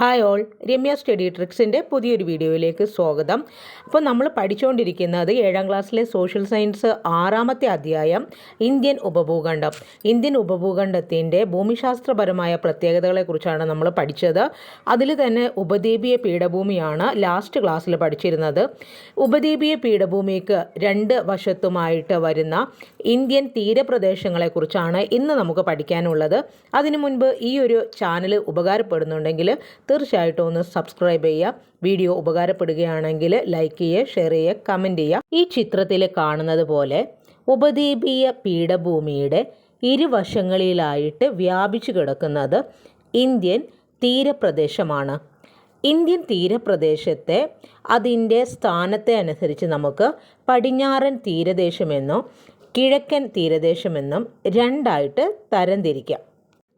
Hi all Ramya study ട്രിക്സിന്റെ പുതിയൊരു വീഡിയോയിലേക്ക് സ്വാഗതം. അപ്പോൾ നമ്മൾ പഠിച്ചുകൊണ്ടിരിക്കുന്നത് ഏഴാം ക്ലാസ്സിലെ സോഷ്യൽ സയൻസ് ആറാമത്തെ അധ്യായം ഇന്ത്യൻ ഉപഭൂഖണ്ഡം. ഇന്ത്യൻ ഉപഭൂഖണ്ഡത്തിന്റെ ഭൂമിശാസ്ത്രപരമായ പ്രത്യേകതകളെക്കുറിച്ചാണ് നമ്മൾ പഠിച്ചത്. അതിൽ തന്നെ ഉപദ്വീപീയ പീഠഭൂമിയാണ് ലാസ്റ്റ് ക്ലാസ്സിൽ പഠിച്ചിരുന്നത്. ഉപദ്വീപീയ പീഠഭൂമിക്ക് രണ്ട് വശത്തുമായിട്ട് വരുന്ന ഇന്ത്യൻ തീരപ്രദേശങ്ങളെക്കുറിച്ചാണ് ഇന്ന് നമുക്ക് പഠിക്കാനുള്ളത്. അതിനു മുൻപ് ഈ ഒരു ചാനൽ ഉപകാരപ്പെടുന്നുണ്ടെങ്കിൽ തീർച്ചയായിട്ടും ഒന്ന് സബ്സ്ക്രൈബ് ചെയ്യുക. വീഡിയോ ഉപകാരപ്പെടുകയാണെങ്കിൽ ലൈക്ക് ചെയ്യുക ഷെയർ ചെയ്യുക കമന്റ് ചെയ്യുക. ഈ ചിത്രത്തിൽ കാണുന്നത് പോലെ ഉപദ്വീപീയ പീഠഭൂമിയുടെ ഇരുവശങ്ങളിലായിട്ട് വ്യാപിച്ചു കിടക്കുന്നത് ഇന്ത്യൻ തീരപ്രദേശമാണ്. ഇന്ത്യൻ തീരപ്രദേശത്തെ അതിന്റെ സ്ഥാനത്തെ അനുസരിച്ച് നമുക്ക് പടിഞ്ഞാറൻ തീരദേശമെന്നോ കിഴക്കൻ തീരദേശമെന്നും രണ്ടായിട്ട് തരംതിരിക്കാം.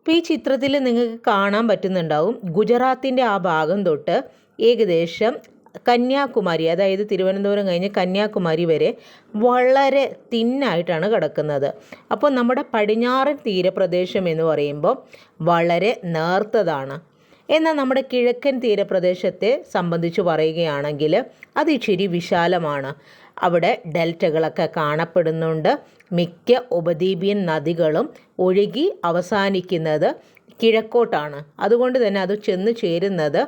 ഇപ്പോൾ ഈ ചിത്രത്തിൽ നിങ്ങൾക്ക് കാണാൻ പറ്റുന്നുണ്ടാവും ഗുജറാത്തിന്റെ ആ ഭാഗം തൊട്ട് ഏകദേശം കന്യാകുമാരി അതായത് തിരുവനന്തപുരം കഴിഞ്ഞ് കന്യാകുമാരി വരെ വളരെ തിന്നായിട്ടാണ് കിടക്കുന്നത്. അപ്പോൾ നമ്മുടെ പടിഞ്ഞാറൻ തീരപ്രദേശം എന്ന് പറയുമ്പോൾ വളരെ നേർത്തതാണ്. എന്നാൽ നമ്മുടെ കിഴക്കൻ തീരപ്രദേശത്തെ സംബന്ധിച്ച് പറയുകയാണെങ്കിൽ അത് ഇച്ചിരി വിശാലമാണ്. അവിടെ ഡെൽറ്റകളൊക്കെ കാണപ്പെടുന്നുണ്ട്. മിക്ക ഉപദ്വീപിയൻ നദികളും ഒഴുകി അവസാനിക്കുന്നത് കിഴക്കോട്ടാണ്. അതുകൊണ്ട് തന്നെ അത് ചെന്ന് ചേരുന്നത്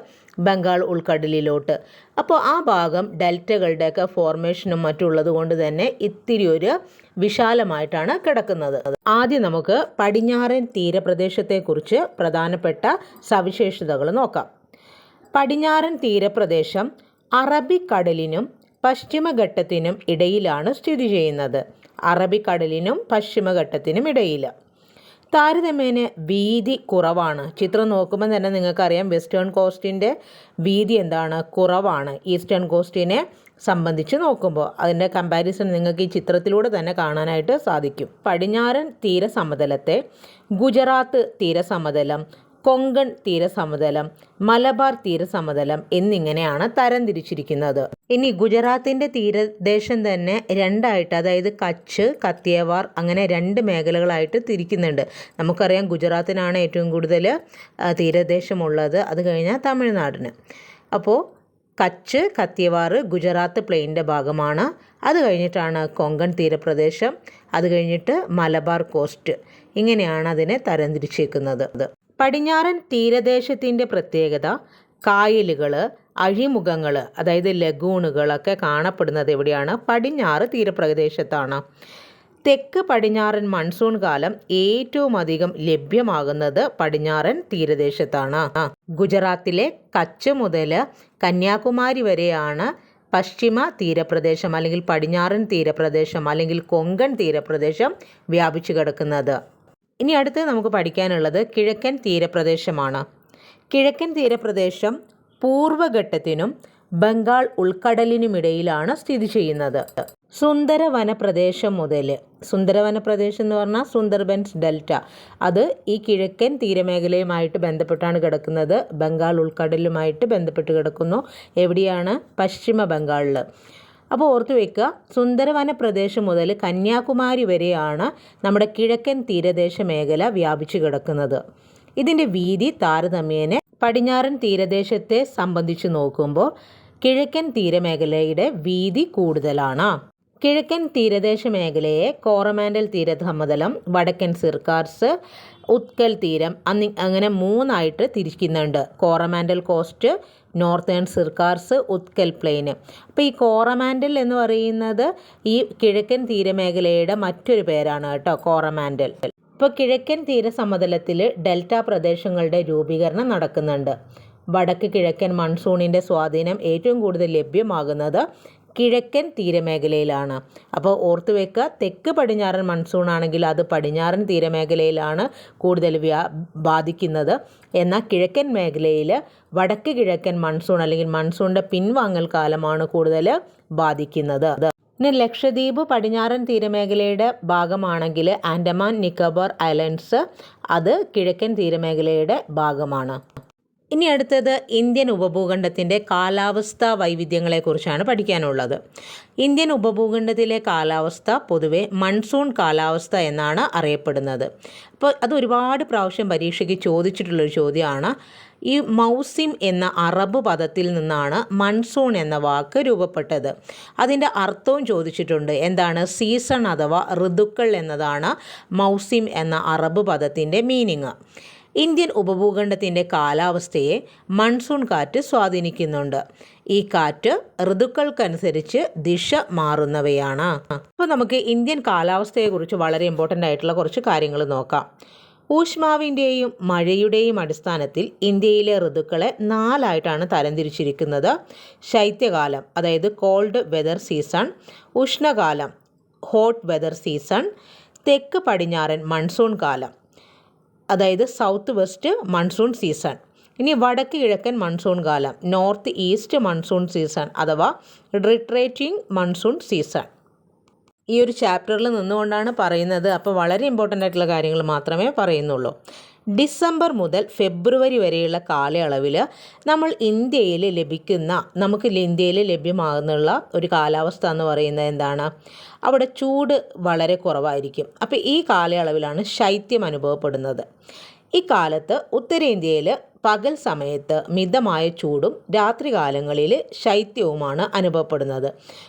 ബംഗാൾ ഉൾക്കടലിലോട്ട്. അപ്പോൾ ആ ഭാഗം ഡെൽറ്റകളുടെയൊക്കെ ഫോർമേഷനും മറ്റുള്ളത് കൊണ്ട് തന്നെ ഇത്തിരി ഒരു വിശാലമായിട്ടാണ് കിടക്കുന്നത്. ആദ്യം നമുക്ക് പടിഞ്ഞാറൻ തീരപ്രദേശത്തെക്കുറിച്ച് പ്രധാനപ്പെട്ട സവിശേഷതകൾ നോക്കാം. പടിഞ്ഞാറൻ തീരപ്രദേശം അറബിക്കടലിനും പശ്ചിമഘട്ടത്തിനും ഇടയിലാണ് സ്ഥിതി ചെയ്യുന്നത്. അറബിക്കടലിനും പശ്ചിമഘട്ടത്തിനും ഇടയിൽ. താരതമ്യേന വീതി കുറവാണ്. ചിത്രം നോക്കുമ്പോൾ തന്നെ നിങ്ങൾക്കറിയാം വെസ്റ്റേൺ കോസ്റ്റിന്റെ വീതി എന്താണ്? കുറവാണ്. ഈസ്റ്റേൺ കോസ്റ്റിനെ സംബന്ധിച്ച് നോക്കുമ്പോൾ അതിന്റെ കമ്പാരിസൺ നിങ്ങൾക്ക് ഈ ചിത്രത്തിലൂടെ തന്നെ കാണാനായിട്ട് സാധിക്കും. പടിഞ്ഞാറൻ തീരസമതലത്തെ ഗുജറാത്ത് തീരസമതലം കൊങ്കൺ തീരസമതലം മലബാർ തീരസമതലം എന്നിങ്ങനെയാണ് തരംതിരിച്ചിരിക്കുന്നത് ഇനി ഗുജറാത്തിന്റെ തീരദേശം തന്നെ രണ്ടായിട്ട് അതായത് കച്ച് കത്തിയവാർ അങ്ങനെ രണ്ട് മേഖലകളായിട്ട് തിരിക്കുന്നുണ്ട്. നമുക്കറിയാം ഗുജറാത്തിനാണ് ഏറ്റവും കൂടുതൽ തീരദേശമുള്ളത്. അത് കഴിഞ്ഞാൽ തമിഴ്നാടിന്. അപ്പോൾ കച്ച് കത്തിയവാർ ഗുജറാത്ത് പ്ലെയിന്റെ ഭാഗമാണ്. അത് കഴിഞ്ഞിട്ടാണ് കൊങ്കൺ തീരപ്രദേശം. അത് കഴിഞ്ഞിട്ട് മലബാർ കോസ്റ്റ്. ഇങ്ങനെയാണ് അതിനെ തരംതിരിച്ചേക്കുന്നത് പടിഞ്ഞാറൻ തീരദേശത്തിന്റെ പ്രത്യേകത കായലുകൾ അഴിമുഖങ്ങൾ അതായത് ലഗൂണുകളൊക്കെ കാണപ്പെടുന്നത് എവിടെയാണ്? പടിഞ്ഞാറ് തീരപ്രദേശത്താണ്. തെക്ക് പടിഞ്ഞാറൻ മൺസൂൺ കാലം ഏറ്റവും അധികം ലഭ്യമാകുന്നത് പടിഞ്ഞാറൻ തീരദേശത്താണ്. ഗുജറാത്തിലെ കച്ച് മുതൽ കന്യാകുമാരി വരെയാണ് പശ്ചിമ തീരപ്രദേശം അല്ലെങ്കിൽ പടിഞ്ഞാറൻ തീരപ്രദേശം അല്ലെങ്കിൽ കൊങ്കൺ തീരപ്രദേശം വ്യാപിച്ചു കിടക്കുന്നത്. ഇനി അടുത്ത് നമുക്ക് പഠിക്കാനുള്ളത് കിഴക്കൻ തീരപ്രദേശമാണ്. കിഴക്കൻ തീരപ്രദേശം പൂർവഘട്ടത്തിനും ബംഗാൾ ഉൾക്കടലിനുമിടയിലാണ് സ്ഥിതി ചെയ്യുന്നത്. സുന്ദരവന പ്രദേശം മുതൽ പ്രദേശം എന്ന് പറഞ്ഞാൽ സുന്ദർബൻസ് ഡെൽറ്റ അത് ഈ കിഴക്കൻ തീരമേഖലയുമായിട്ട് ബന്ധപ്പെട്ടാണ് കിടക്കുന്നത്. ബംഗാൾ ഉൾക്കടലുമായിട്ട് ബന്ധപ്പെട്ട് കിടക്കുന്നു. എവിടെയാണ്? പശ്ചിമ ബംഗാളിൽ അപ്പോൾ ഓർത്തു വെക്കുക സുന്ദരവന പ്രദേശം മുതൽ കന്യാകുമാരി വരെയാണ് നമ്മുടെ കിഴക്കൻ തീരദേശ മേഖല വ്യാപിച്ചു കിടക്കുന്നത്. ഇതിന്റെ വീതി താരതമ്യേന പടിഞ്ഞാറൻ തീരദേശത്തെ സംബന്ധിച്ച് നോക്കുമ്പോൾ കിഴക്കൻ തീരമേഖലയുടെ വീതി കൂടുതലാണ്. കിഴക്കൻ തീരദേശ മേഖലയെ കോറമാൻഡൽ തീരസമതലം വടക്കൻ സിർക്കാർസ് ഉത്കൽ തീരം അന്നി അങ്ങനെ മൂന്നായിട്ട് തിരിക്കുന്നുണ്ട്. Coromandel coast northern Circars Utkal plain അപ്പോൾ ഈ കോറമാൻഡൽ എന്ന് പറയുന്നത് ഈ കിഴക്കൻ തീരമേഖലയുടെ മറ്റൊരു പേരാണ് കേട്ടോ കോറമാൻഡൽ. ഇപ്പോൾ കിഴക്കൻ തീരസമതലത്തിൽ ഡെൽറ്റ പ്രദേശങ്ങളുടെ രൂപീകരണം നടക്കുന്നുണ്ട്. വടക്ക് കിഴക്കൻ മൺസൂണിന്റെ സ്വാധീനം ഏറ്റവും കൂടുതൽ ലഭ്യമാകുന്നത് കിഴക്കൻ തീരമേഖലയിലാണ്. അപ്പോൾ ഓർത്തു വെക്കുക തെക്ക് പടിഞ്ഞാറൻ മൺസൂൺ ആണെങ്കിൽ അത് പടിഞ്ഞാറൻ തീരമേഖലയിലാണ് കൂടുതൽ വ്യാ ബാധിക്കുന്നത്. എന്നാൽ കിഴക്കൻ മേഖലയിൽ വടക്ക് കിഴക്കൻ മൺസൂൺ അല്ലെങ്കിൽ മൺസൂണിന്റെ പിൻവാങ്ങൽ കാലമാണ് കൂടുതൽ ബാധിക്കുന്നത്. പിന്നെ ലക്ഷദ്വീപ് പടിഞ്ഞാറൻ തീരമേഖലയുടെ ഭാഗമാണെങ്കിൽ ആൻഡമാൻ നിക്കോബാർ ഐലൻഡ്സ് അത് കിഴക്കൻ തീരമേഖലയുടെ ഭാഗമാണ്. ഇനി അടുത്തത് ഇന്ത്യൻ ഉപഭൂഖണ്ഡത്തിന്റെ കാലാവസ്ഥാ വൈവിധ്യങ്ങളെക്കുറിച്ചാണ് പഠിക്കാനുള്ളത്. ഇന്ത്യൻ ഉപഭൂഖണ്ഡത്തിലെ കാലാവസ്ഥ പൊതുവെ മൺസൂൺ കാലാവസ്ഥ എന്നാണ് അറിയപ്പെടുന്നത്. അപ്പോൾ അത് ഒരുപാട് പ്രാവശ്യം പരീക്ഷയ്ക്ക് ചോദിച്ചിട്ടുള്ളൊരു ചോദ്യമാണ്. ഈ മൗസിം എന്ന അറബ് പദത്തിൽ നിന്നാണ് മൺസൂൺ എന്ന വാക്ക് രൂപപ്പെട്ടത്. അതിന്റെ അർത്ഥവും ചോദിച്ചിട്ടുണ്ട്. എന്താണ്? സീസൺ അഥവാ ഋതുക്കൾ എന്നതാണ് മൗസിം എന്ന അറബ് പദത്തിന്റെ മീനിങ്. ഇന്ത്യൻ ഉപഭൂഖണ്ഡത്തിന്റെ കാലാവസ്ഥയെ മൺസൂൺ കാറ്റ് സ്വാധീനിക്കുന്നുണ്ട്. ഈ കാറ്റ് ഋതുക്കൾക്കനുസരിച്ച് ദിശ മാറുന്നവയാണ്. അപ്പോൾ നമുക്ക് ഇന്ത്യൻ കാലാവസ്ഥയെക്കുറിച്ച് വളരെ ഇമ്പോർട്ടന്റ് ആയിട്ടുള്ള കുറച്ച് കാര്യങ്ങൾ നോക്കാം. ഊഷ്മാവിന്റെയും മഴയുടെയും അടിസ്ഥാനത്തിൽ ഇന്ത്യയിലെ ഋതുക്കളെ നാലായിട്ടാണ് തരംതിരിച്ചിരിക്കുന്നത്. ശൈത്യകാലം അതായത് കോൾഡ് വെതർ സീസൺ ഉഷ്ണകാലം ഹോട്ട് വെതർ സീസൺ തെക്ക് പടിഞ്ഞാറൻ മൺസൂൺ കാലം. അതായത് സൗത്ത് വെസ്റ്റ് മൺസൂൺ സീസൺ ഇനി വടക്ക് കിഴക്കൻ മൺസൂൺ കാലം നോർത്ത് ഈസ്റ്റ് മൺസൂൺ സീസൺ അഥവാ റിട്രേറ്റിംഗ് മൺസൂൺ സീസൺ ഈ ഒരു ചാപ്റ്ററിൽ നിന്നുകൊണ്ടാണ് പറയുന്നത്. അപ്പോൾ വളരെ ഇമ്പോർട്ടന്റ് ആയിട്ടുള്ള കാര്യങ്ങൾ മാത്രമേ പറയുന്നുള്ളൂ. ഡിസംബർ മുതൽ ഫെബ്രുവരി വരെയുള്ള കാലയളവിൽ നമ്മൾ ഇന്ത്യയിൽ ലഭിക്കുന്ന നമുക്ക് ഇന്ത്യയിൽ ലഭ്യമാകുന്നുള്ള ഒരു കാലാവസ്ഥ എന്ന് പറയുന്നത് എന്താണ്? അവിടെ ചൂട് വളരെ കുറവായിരിക്കും. അപ്പോൾ ഈ കാലയളവിലാണ് ശൈത്യം അനുഭവപ്പെടുന്നത്. ഇക്കാലത്ത് ഉത്തരേന്ത്യയിൽ പകൽ സമയത്ത് മിതമായ ചൂടും രാത്രികാലങ്ങളിൽ ശൈത്യവുമാണ് അനുഭവപ്പെടുന്നത്.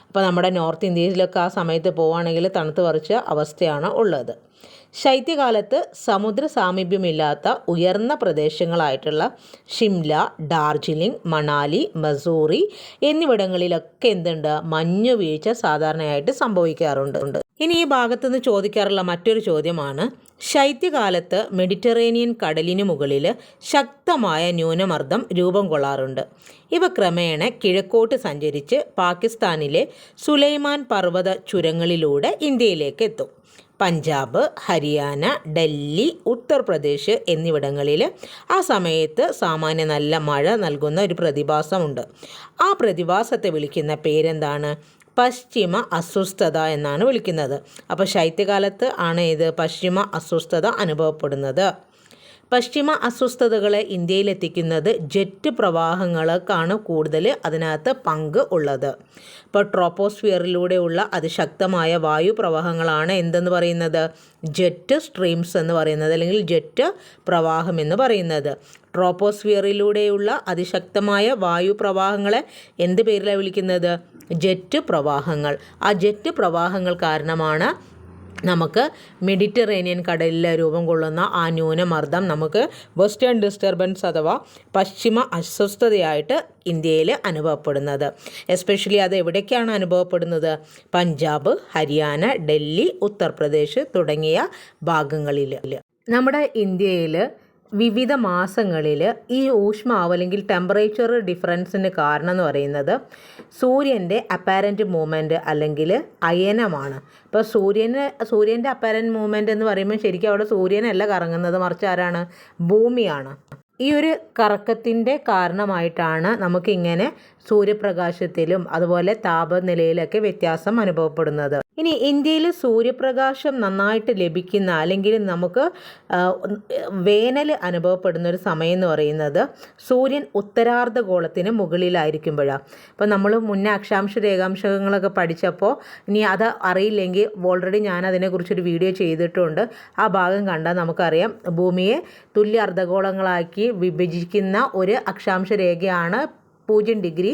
അപ്പോൾ നമ്മുടെ നോർത്ത് ഇന്ത്യയിലൊക്കെ ആ സമയത്ത് പോവുകയാണെങ്കിൽ തണുത്ത് പറിച്ച അവസ്ഥയാണ് ഉള്ളത്. ശൈത്യകാലത്ത് സമുദ്ര സാമീപ്യമില്ലാത്ത ഉയർന്ന പ്രദേശങ്ങളായിട്ടുള്ള ഷിംല ഡാർജിലിംഗ് മണാലി മസൂറി എന്നിവിടങ്ങളിലൊക്കെ എന്തുണ്ട്? മഞ്ഞു വീഴ്ച സാധാരണയായിട്ട് സംഭവിക്കാറുണ്ട്. ഇനി ഈ ഭാഗത്തുനിന്ന് ചോദിക്കാറുള്ള മറ്റൊരു ചോദ്യമാണ് ശൈത്യകാലത്ത് മെഡിറ്ററേനിയൻ കടലിന് മുകളിൽ ശക്തമായ ന്യൂനമർദ്ദം രൂപം കൊള്ളാറുണ്ട്. ഇവ ക്രമേണ കിഴക്കോട്ട് സഞ്ചരിച്ച് പാകിസ്ഥാനിലെ സുലൈമാൻ പർവത ചുരങ്ങളിലൂടെ ഇന്ത്യയിലേക്ക് എത്തും. പഞ്ചാബ് ഹരിയാന ഡൽഹി ഉത്തർപ്രദേശ് എന്നിവിടങ്ങളിൽ ആ സമയത്ത് സാമാന്യ നല്ല മഴ നൽകുന്ന ഒരു പ്രതിഭാസമുണ്ട്. ആ പ്രതിഭാസത്തെ വിളിക്കുന്ന പേരെന്താണ്? പശ്ചിമ അസ്വസ്ഥത എന്നാണ് വിളിക്കുന്നത്. അപ്പോൾ ശൈത്യകാലത്ത് ആണ് ഇത് പശ്ചിമ അസ്വസ്ഥത അനുഭവപ്പെടുന്നത്. പശ്ചിമ അസ്വസ്ഥതകളെ ഇന്ത്യയിലെത്തിക്കുന്നത് ജെറ്റ് പ്രവാഹങ്ങൾക്കാണ് കൂടുതൽ അതിനകത്ത് പങ്ക് ഉള്ളത്. ഇപ്പോൾ ട്രോപ്പോസ്ഫിയറിലൂടെയുള്ള അതിശക്തമായ വായു പ്രവാഹങ്ങളാണ് എന്തെന്ന് പറയുന്നത്? ജെറ്റ് സ്ട്രീംസ് എന്ന് പറയുന്നത് അല്ലെങ്കിൽ ജെറ്റ് പ്രവാഹം എന്ന് പറയുന്നത്. ട്രോപ്പോസ്ഫിയറിലൂടെയുള്ള അതിശക്തമായ വായു പ്രവാഹങ്ങളെ എന്ത് പേരിലാണ് വിളിക്കുന്നത്? ജെറ്റ് പ്രവാഹങ്ങൾ. ആ ജെറ്റ് പ്രവാഹങ്ങൾ കാരണമാണ് നമുക്ക് മെഡിറ്ററേനിയൻ കടലിൽ രൂപം കൊള്ളുന്ന ആ ന്യൂനമർദ്ദം നമുക്ക് വെസ്റ്റേൺ ഡിസ്റ്റർബൻസ് അഥവാ പശ്ചിമ അസ്വസ്ഥതയായിട്ട് ഇന്ത്യയിൽ അനുഭവപ്പെടുന്നത്. എസ്പെഷ്യലി അത് എവിടേക്കാണ് അനുഭവപ്പെടുന്നത്? പഞ്ചാബ് ഹരിയാന ഡൽഹി ഉത്തർപ്രദേശ് തുടങ്ങിയ ഭാഗങ്ങളിൽ നമ്മുടെ ഇന്ത്യയിൽ വിവിധ മാസങ്ങളിൽ ഈ ഊഷ്മാവ് അല്ലെങ്കിൽ ടെമ്പറേച്ചർ ഡിഫറൻസിന് കാരണം എന്ന് പറയുന്നത് സൂര്യന്റെ അപ്പാരന്റ് മൂവ്മെന്റ് അല്ലെങ്കിൽ അയനമാണ്. ഇപ്പോൾ സൂര്യന് സൂര്യന്റെ അപ്പാരന്റ് മൂവ്മെന്റ് എന്ന് പറയുമ്പോൾ ശരിക്കും അവിടെ സൂര്യനല്ല കറങ്ങുന്നത് മറിച്ച് ആരാണ്? ഭൂമിയാണ്. ഈ ഒരു കറക്കത്തിന്റെ കാരണമായിട്ടാണ് നമുക്കിങ്ങനെ സൂര്യപ്രകാശത്തിലും അതുപോലെ താപനിലയിലൊക്കെ വ്യത്യാസം അനുഭവപ്പെടുന്നത്. ഇനി ഇന്ത്യയിൽ സൂര്യപ്രകാശം നന്നായിട്ട് ലഭിക്കുന്ന അല്ലെങ്കിൽ നമുക്ക് വേനൽ അനുഭവപ്പെടുന്ന ഒരു സമയം എന്ന് പറയുന്നത് സൂര്യൻ ഉത്തരാർദ്ധഗോളത്തിന് മുകളിലായിരിക്കുമ്പോഴാണ് അപ്പോൾ നമ്മൾ മുന്നേ അക്ഷാംശ രേഖാംശങ്ങളൊക്കെ പഠിച്ചപ്പോൾ ഇനി അത് അറിയില്ലെങ്കിൽ ഓൾറെഡി ഞാൻ അതിനെക്കുറിച്ചൊരു വീഡിയോ ചെയ്തിട്ടുണ്ട്. ആ ഭാഗം കണ്ടാൽ നമുക്കറിയാം. ഭൂമിയെ തുല്യ അർദ്ധഗോളങ്ങളാക്കി വിഭജിക്കുന്ന ഒരു അക്ഷാംശ രേഖയാണ് പൂജ്യം ഡിഗ്രി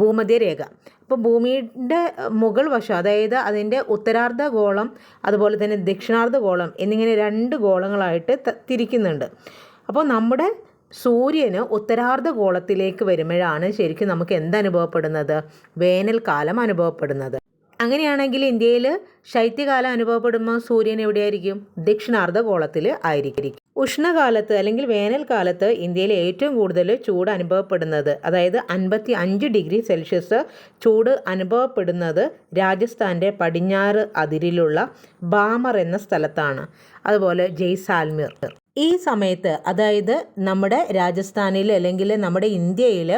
ഭൂമധ്യരേഖ അപ്പോൾ ഭൂമിയുടെ മുകൾ വശം അതായത് അതിന്റെ ഉത്തരാർദ്ധ ഗോളം അതുപോലെ തന്നെ ദക്ഷിണാർദ്ധ ഗോളം എന്നിങ്ങനെ രണ്ട് ഗോളങ്ങളായിട്ട് തിരിക്കുന്നുണ്ട്. അപ്പോൾ നമ്മുടെ സൂര്യന് ഉത്തരാർദ്ധ ഗോളത്തിലേക്ക് വരുമ്പോഴാണ് ശരിക്കും നമുക്ക് എന്തനുഭവപ്പെടുന്നത് വേനൽക്കാലം അനുഭവപ്പെടുന്നത്. അങ്ങനെയാണെങ്കിൽ ഇന്ത്യയിൽ ശൈത്യകാലം അനുഭവപ്പെടുമ്പോൾ സൂര്യൻ എവിടെയായിരിക്കും? ദക്ഷിണാർദ്ധ ഗോളത്തിൽ ആയിരിക്കും. ഉഷ്ണകാലത്ത് അല്ലെങ്കിൽ വേനൽക്കാലത്ത് ഇന്ത്യയിൽ ഏറ്റവും കൂടുതൽ ചൂട് അനുഭവപ്പെടുന്നത് അതായത് അൻപത്തി അഞ്ച് ഡിഗ്രി സെൽഷ്യസ് ചൂട് അനുഭവപ്പെടുന്നത് രാജസ്ഥാന്റെ പടിഞ്ഞാറ് അതിരിലുള്ള ബാമർ എന്ന സ്ഥലത്താണ്. അതുപോലെ ജയ്സാൽമീർ. ഈ സമയത്ത് അതായത് നമ്മുടെ രാജസ്ഥാനിൽ അല്ലെങ്കിൽ നമ്മുടെ ഇന്ത്യയിൽ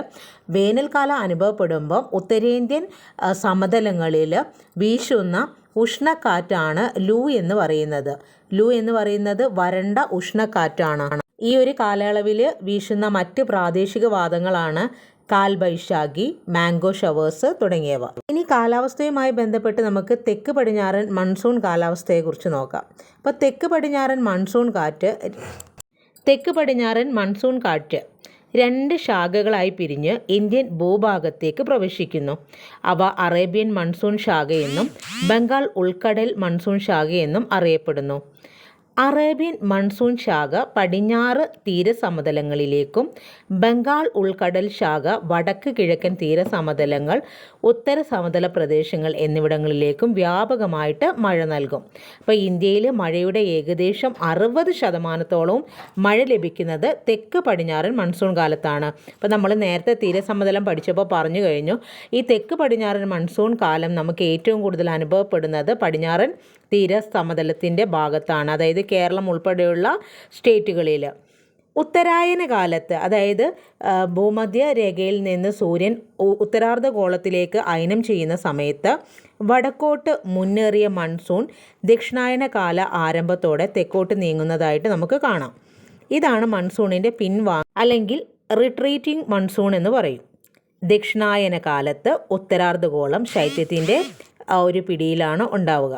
വേനൽക്കാലം അനുഭവപ്പെടുമ്പോൾ ഉത്തരേന്ത്യൻ സമതലങ്ങളിൽ വീശുന്ന ഉഷ്ണക്കാറ്റാണ് ലൂ എന്ന് പറയുന്നത്. ലൂ എന്ന് പറയുന്നത് വരണ്ട ഉഷ്ണക്കാറ്റാണ്. ഈ ഒരു കാലയളവിൽ വീശുന്ന മറ്റ് പ്രാദേശിക വാദങ്ങളാണ് കാൽബൈശാഖി മാംഗോ ഷവേഴ്സ് തുടങ്ങിയവ. ഇനി കാലാവസ്ഥയുമായി ബന്ധപ്പെട്ട് നമുക്ക് തെക്ക് പടിഞ്ഞാറൻ മൺസൂൺ കാലാവസ്ഥയെക്കുറിച്ച് നോക്കാം. അപ്പോൾ തെക്ക് പടിഞ്ഞാറൻ മൺസൂൺ കാറ്റ് തെക്ക് പടിഞ്ഞാറൻ മൺസൂൺ കാറ്റ് രണ്ട് ശാഖകളായി പിരിഞ്ഞ് ഇന്ത്യൻ ഭൂഭാഗത്തേക്ക് പ്രവേശിക്കുന്നു. അവ അറേബ്യൻ മൺസൂൺ ശാഖയെന്നും ബംഗാൾ ഉൾക്കടൽ മൺസൂൺ ശാഖയെന്നും അറിയപ്പെടുന്നു. അറേബ്യൻ മൺസൂൺ ശാഖ പടിഞ്ഞാറ് തീരസമതലങ്ങളിലേക്കും ബംഗാൾ ഉൾക്കടൽ ശാഖ വടക്ക് കിഴക്കൻ തീരസമതലങ്ങൾ ഉത്തര സമതല പ്രദേശങ്ങൾ എന്നിവിടങ്ങളിലേക്കും വ്യാപകമായിട്ട് മഴ നൽകും. അപ്പോൾ ഇന്ത്യയിൽ മഴയുടെ ഏകദേശം അറുപത് ശതമാനത്തോളവും മഴ ലഭിക്കുന്നത് തെക്ക് പടിഞ്ഞാറൻ മൺസൂൺ കാലത്താണ്. അപ്പോൾ നമ്മൾ നേരത്തെ തീരസമതലം പഠിച്ചപ്പോൾ പറഞ്ഞു കഴിഞ്ഞു ഈ തെക്ക് പടിഞ്ഞാറൻ മൺസൂൺ കാലം നമുക്ക് ഏറ്റവും കൂടുതൽ അനുഭവപ്പെടുന്നത് പടിഞ്ഞാറൻ തീര സമതലത്തിന്റെ ഭാഗത്താണ് അതായത് കേരളം ഉൾപ്പെടെയുള്ള സ്റ്റേറ്റുകളിൽ. ഉത്തരായന കാലത്ത് അതായത് ഭൂമധ്യ രേഖയിൽ നിന്ന് സൂര്യൻ ഉത്തരാർദ്ധ ഉത്തരാർദ്ധഗോളത്തിലേക്ക് അയനം ചെയ്യുന്ന സമയത്ത് വടക്കോട്ട് മുന്നേറിയ മൺസൂൺ ദക്ഷിണായന കാല ആരംഭത്തോടെ തെക്കോട്ട് നീങ്ങുന്നതായിട്ട് നമുക്ക് കാണാം. ഇതാണ് മൺസൂണിന്റെ പിൻവാ അല്ലെങ്കിൽ റിട്രീറ്റിംഗ് മൺസൂൺ എന്ന് പറയും. ദക്ഷിണായന കാലത്ത് ഉത്തരാർദ്ധഗോളം ശൈത്യത്തിന്റെ ഒരു പിടിയിലാണ് ഉണ്ടാവുക.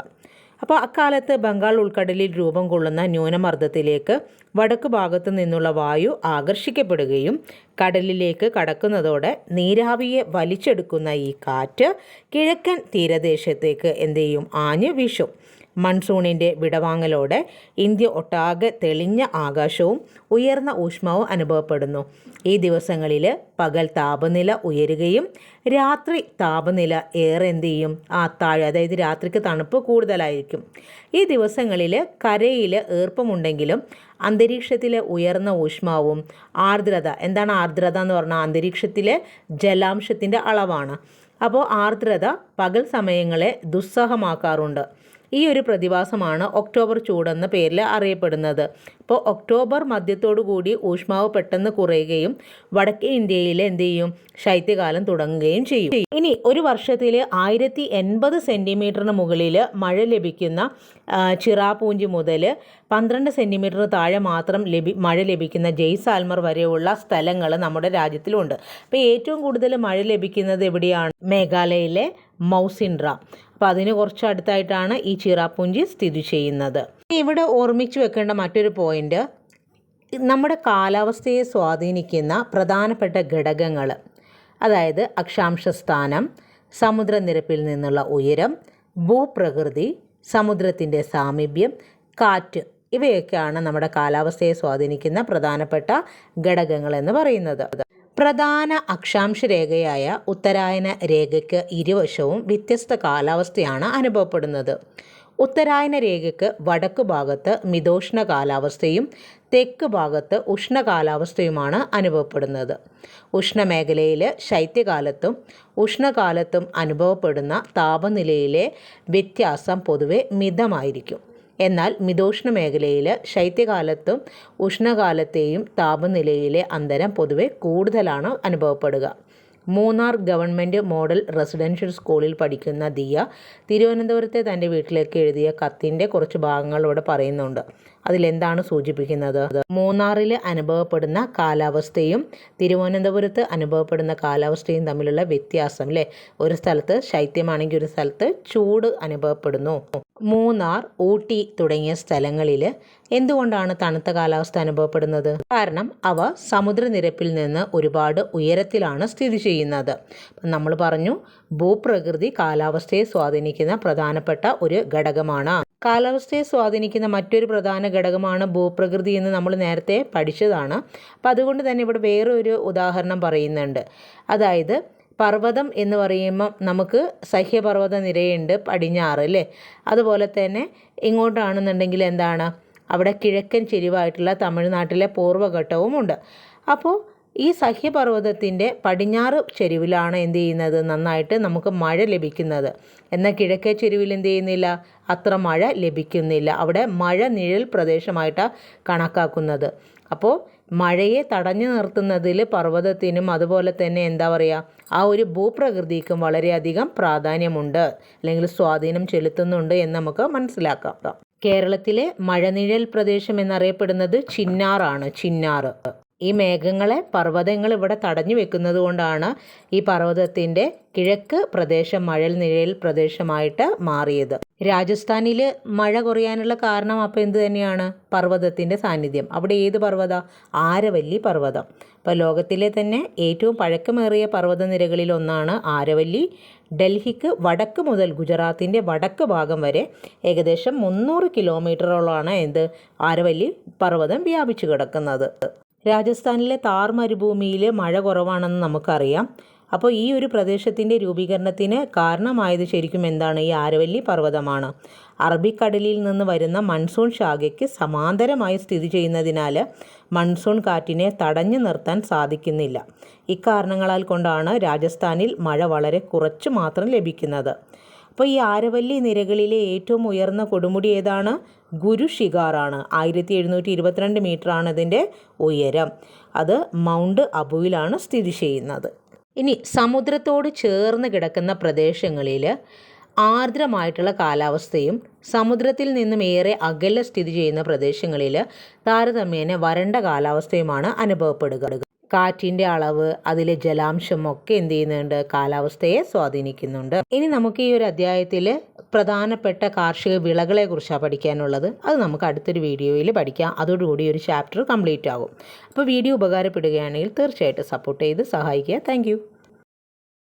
അപ്പോൾ അക്കാലത്ത് ബംഗാൾ ഉൾക്കടലിൽ രൂപം കൊള്ളുന്ന ന്യൂനമർദ്ദത്തിലേക്ക് വടക്ക് ഭാഗത്തു നിന്നുള്ള വായു ആകർഷിക്കപ്പെടുകയും കടലിലേക്ക് കടക്കുന്നതോടെ നീരാവിയെ വലിച്ചെടുക്കുന്ന ഈ കാറ്റ് കിഴക്കൻ തീരദേശത്തേക്ക് എന്ത് ചെയ്യും ആഞ്ഞ് വീശും. മൺസൂണിന്റെ വിടവാങ്ങലോടെ ഇന്ത്യ ഒട്ടാകെ തെളിഞ്ഞ ആകാശവും ഉയർന്ന ഊഷ്മാവും അനുഭവപ്പെടുന്നു. ഈ ദിവസങ്ങളിൽ പകൽ താപനില ഉയരുകയും രാത്രി താപനില ഏറെ എന്ത് ചെയ്യും? ആ താഴെ അതായത് രാത്രിക്ക് തണുപ്പ് കൂടുതലായിരിക്കും. ഈ ദിവസങ്ങളിൽ കരയിൽ ഈർപ്പമുണ്ടെങ്കിലും അന്തരീക്ഷത്തിലെ ഉയർന്ന ഊഷ്മാവും ആർദ്രത എന്താണ് ആർദ്രത എന്ന് പറഞ്ഞാൽ അന്തരീക്ഷത്തിലെ ജലാംശത്തിന്റെ അളവാണ്. അപ്പോൾ ആർദ്രത പകൽ സമയങ്ങളെ ദുസ്സഹമാക്കാറുണ്ട്. ഈ ഒരു പ്രതിഭാസമാണ് ഒക്ടോബർ ചൂടെന്ന പേരിൽ അറിയപ്പെടുന്നത്. അപ്പോൾ ഒക്ടോബർ കൂടി ഊഷ്മാവ് പെട്ടെന്ന് കുറയുകയും വടക്കേ ഇന്ത്യയിൽ എന്ത് ചെയ്യും? ശൈത്യകാലം തുടങ്ങുകയും ചെയ്യും. ഇനി ഒരു വർഷത്തിൽ ആയിരത്തി എൺപത് സെന്റിമീറ്ററിന് മുകളിൽ മഴ ലഭിക്കുന്ന ചിറാപൂഞ്ചി മുതൽ പന്ത്രണ്ട് സെന്റിമീറ്റർ താഴെ മാത്രം ലഭി മഴ ലഭിക്കുന്ന ജയ്സാൽമർ വരെയുള്ള സ്ഥലങ്ങൾ നമ്മുടെ രാജ്യത്തിലുണ്ട്. അപ്പോൾ ഏറ്റവും കൂടുതൽ മഴ ലഭിക്കുന്നത് എവിടെയാണ്? മേഘാലയയിലെ മൗസിൻഡ്ര. അപ്പോൾ അതിന് കുറച്ച് അടുത്തായിട്ടാണ് ഈ ചിറാപുഞ്ചി സ്ഥിതി ചെയ്യുന്നത്. ഇവിടെ ഓർമ്മിച്ച് വെക്കേണ്ട മറ്റൊരു പോയിന്റ് നമ്മുടെ കാലാവസ്ഥയെ സ്വാധീനിക്കുന്ന പ്രധാനപ്പെട്ട ഘടകങ്ങൾ അതായത് അക്ഷാംശ സ്ഥാനം സമുദ്രനിരപ്പിൽ നിന്നുള്ള ഉയരം ഭൂപ്രകൃതി സമുദ്രത്തിന്റെ സാമീപ്യം കാറ്റ് ഇവയൊക്കെയാണ് നമ്മുടെ കാലാവസ്ഥയെ സ്വാധീനിക്കുന്ന പ്രധാനപ്പെട്ട ഘടകങ്ങൾ എന്ന് പറയുന്നത്. പ്രധാന അക്ഷാംശ രേഖയായ ഉത്തരായന രേഖയ്ക്ക് ഇരുവശവും വ്യത്യസ്ത കാലാവസ്ഥയാണ് അനുഭവപ്പെടുന്നത്. ഉത്തരായന രേഖയ്ക്ക് വടക്ക് ഭാഗത്ത് മിതോഷ്ണ കാലാവസ്ഥയും തെക്ക് ഭാഗത്ത് ഉഷ്ണ കാലാവസ്ഥയുമാണ് അനുഭവപ്പെടുന്നത്. ഉഷ്ണമേഖലയിൽ ശൈത്യകാലത്തും ഉഷ്ണകാലത്തും അനുഭവപ്പെടുന്ന താപനിലയിലെ വ്യത്യാസം പൊതുവെ മിതമായിരിക്കും. എന്നാൽ മിതോഷ്ണ മേഖലയിൽ ശൈത്യകാലത്തും ഉഷ്ണകാലത്തെയും താപനിലയിലെ അന്തരം പൊതുവെ കൂടുതലാണ് അനുഭവപ്പെടുക. മൂന്നാർ ഗവൺമെന്റ് മോഡൽ റെസിഡൻഷ്യൽ സ്കൂളിൽ പഠിക്കുന്ന ദിയ തിരുവനന്തപുരത്തെ തന്റെ വീട്ടിലേക്ക് എഴുതിയ കത്തിന്റെ കുറച്ച് ഭാഗങ്ങൾ ഇവിടെ പറയുന്നുണ്ട്. അതിലെന്താണ് സൂചിപ്പിക്കുന്നത്? മൂന്നാറിൽ അനുഭവപ്പെടുന്ന കാലാവസ്ഥയും തിരുവനന്തപുരത്ത് അനുഭവപ്പെടുന്ന കാലാവസ്ഥയും തമ്മിലുള്ള വ്യത്യാസം അല്ലേ ഒരു സ്ഥലത്ത് ശൈത്യമാണെങ്കിൽ ഒരു സ്ഥലത്ത് ചൂട് അനുഭവപ്പെടുന്നു. മൂന്നാർ ഊട്ടി തുടങ്ങിയ സ്ഥലങ്ങളിൽ എന്തുകൊണ്ടാണ് തണുത്ത കാലാവസ്ഥ അനുഭവപ്പെടുന്നത്? കാരണം അവ സമുദ്രനിരപ്പിൽ നിന്ന് ഒരുപാട് ഉയരത്തിലാണ് സ്ഥിതി ചെയ്യുന്നത്. നമ്മൾ പറഞ്ഞു ഭൂപ്രകൃതി കാലാവസ്ഥയെ സ്വാധീനിക്കുന്ന പ്രധാനപ്പെട്ട ഒരു ഘടകമാണ്. കാലാവസ്ഥയെ സ്വാധീനിക്കുന്ന മറ്റൊരു പ്രധാന ഘടകമാണ് ഭൂപ്രകൃതി എന്ന് നമ്മൾ നേരത്തെ പഠിച്ചതാണ്. അപ്പം അതുകൊണ്ട് തന്നെ ഇവിടെ വേറൊരു ഉദാഹരണം പറയുന്നുണ്ട്. അതായത് പർവതം എന്ന് പറയുമ്പം നമുക്ക് സഹ്യപർവത നിരയുണ്ട് പടിഞ്ഞാറ് അല്ലേ? അതുപോലെ തന്നെ ഇങ്ങോട്ടാണെന്നുണ്ടെങ്കിൽ എന്താണ്? അവിടെ കിഴക്കൻ ചെരിവായിട്ടുള്ള തമിഴ്നാട്ടിലെ പൂർവഘട്ടവുമുണ്ട്. അപ്പോൾ ഈ സഹ്യപർവതത്തിന്റെ പടിഞ്ഞാറ് ചെരുവിലാണ് എന്ത് ചെയ്യുന്നത്? നന്നായിട്ട് നമുക്ക് മഴ ലഭിക്കുന്നത്. എന്നാൽ കിഴക്കേ ചെരുവിൽ എന്ത് ചെയ്യുന്നില്ല? അത്ര മഴ ലഭിക്കുന്നില്ല. അവിടെ മഴ നിഴൽ പ്രദേശമായിട്ടാണ് കണക്കാക്കുന്നത്. അപ്പോൾ മഴയെ തടഞ്ഞു നിർത്തുന്നതിൽ പർവതത്തിനും അതുപോലെ തന്നെ എന്താ പറയുക? ആ ഒരു ഭൂപ്രകൃതിക്കും വളരെയധികം പ്രാധാന്യമുണ്ട്. അല്ലെങ്കിൽ സ്വാധീനം ചെലുത്തുന്നുണ്ട് എന്ന് നമുക്ക് മനസ്സിലാക്കാം. കേരളത്തിലെ മഴനിഴൽ പ്രദേശം എന്നറിയപ്പെടുന്നത് ചിന്നാറാണ്. ചിന്നാറ്. ഈ മേഘങ്ങളെ പർവതങ്ങൾ ഇവിടെ തടഞ്ഞു വെക്കുന്നത് കൊണ്ടാണ് ഈ പർവതത്തിന്റെ കിഴക്ക് പ്രദേശം മഴൽ നിഴൽ പ്രദേശമായിട്ട് മാറിയത്. രാജസ്ഥാനിൽ മഴ കുറയാനുള്ള കാരണം അപ്പോൾ എന്ത് തന്നെയാണ്? പർവതത്തിന്റെ സാന്നിധ്യം. അവിടെ ഏത് പർവത? ആരവല്ലി പർവതം. അപ്പോൾ ലോകത്തിലെ തന്നെ ഏറ്റവും പഴക്കമേറിയ പർവതനിരകളിൽ ഒന്നാണ് ആരവല്ലി. ഡൽഹിക്ക് വടക്ക് മുതൽ ഗുജറാത്തിന്റെ വടക്ക് ഭാഗം വരെ ഏകദേശം മുന്നൂറ് കിലോമീറ്ററോളമാണ് എന്ത്? ആരവല്ലി പർവതം വ്യാപിച്ചു കിടക്കുന്നത്. രാജസ്ഥാനിലെ താർ മരുഭൂമിയിൽ മഴ കുറവാണെന്ന് നമുക്കറിയാം. അപ്പോൾ ഈ ഒരു പ്രദേശത്തിന്റെ രൂപീകരണത്തിന് കാരണമായത് ശരിക്കും എന്താണ്? ഈ ആരവല്ലി പർവതമാണ്. അറബിക്കടലിൽ നിന്ന് വരുന്ന മൺസൂൺ ശാഖയ്ക്ക് സമാന്തരമായി സ്ഥിതി ചെയ്യുന്നതിനാൽ മൺസൂൺ കാറ്റിനെ തടഞ്ഞു നിർത്താൻ സാധിക്കുന്നില്ല. ഇക്കാരണങ്ങളാൽ കൊണ്ടാണ് രാജസ്ഥാനിൽ മഴ വളരെ കുറച്ച് മാത്രം ലഭിക്കുന്നത്. അപ്പോൾ ഈ ആരവല്ലി നിരകളിലെ ഏറ്റവും ഉയർന്ന കൊടുമുടി ഏതാണ്? ഗുരു ഷിഗാറാണ് ആയിരത്തി എഴുന്നൂറ്റി ഇരുപത്തിരണ്ട് മീറ്ററാണ് അതിന്റെ ഉയരം. അത് മൗണ്ട് അബുവിലാണ് സ്ഥിതി ചെയ്യുന്നത്. ഇനി സമുദ്രത്തോട് ചേർന്ന് കിടക്കുന്ന പ്രദേശങ്ങളിൽ ആർദ്രമായിട്ടുള്ള കാലാവസ്ഥയും സമുദ്രത്തിൽ നിന്നും ഏറെ അകലെ സ്ഥിതി ചെയ്യുന്ന പ്രദേശങ്ങളിൽ താരതമ്യേന വരണ്ട കാലാവസ്ഥയുമാണ് അനുഭവപ്പെടുക. കാറ്റിന്റെ അളവ് അതിലെ ജലാംശം ഒക്കെ എന്ത് ചെയ്യുന്നുണ്ട്? കാലാവസ്ഥയെ സ്വാധീനിക്കുന്നുണ്ട്. ഇനി നമുക്ക് ഈ ഒരു അധ്യായത്തിൽ പ്രധാനപ്പെട്ട കാർഷിക വിളകളെ കുറിച്ചാണ് പഠിക്കാനുള്ളത്. അത് നമുക്ക് അടുത്തൊരു വീഡിയോയിൽ പഠിക്കാം. അതോടുകൂടി ഒരു ചാപ്റ്റർ കംപ്ലീറ്റ് ആകും അപ്പോൾ വീഡിയോ ഉപകാരപ്പെടുകയാണെങ്കിൽ തീർച്ചയായിട്ടും സപ്പോർട്ട് ചെയ്ത് സഹായിക്കുക. താങ്ക്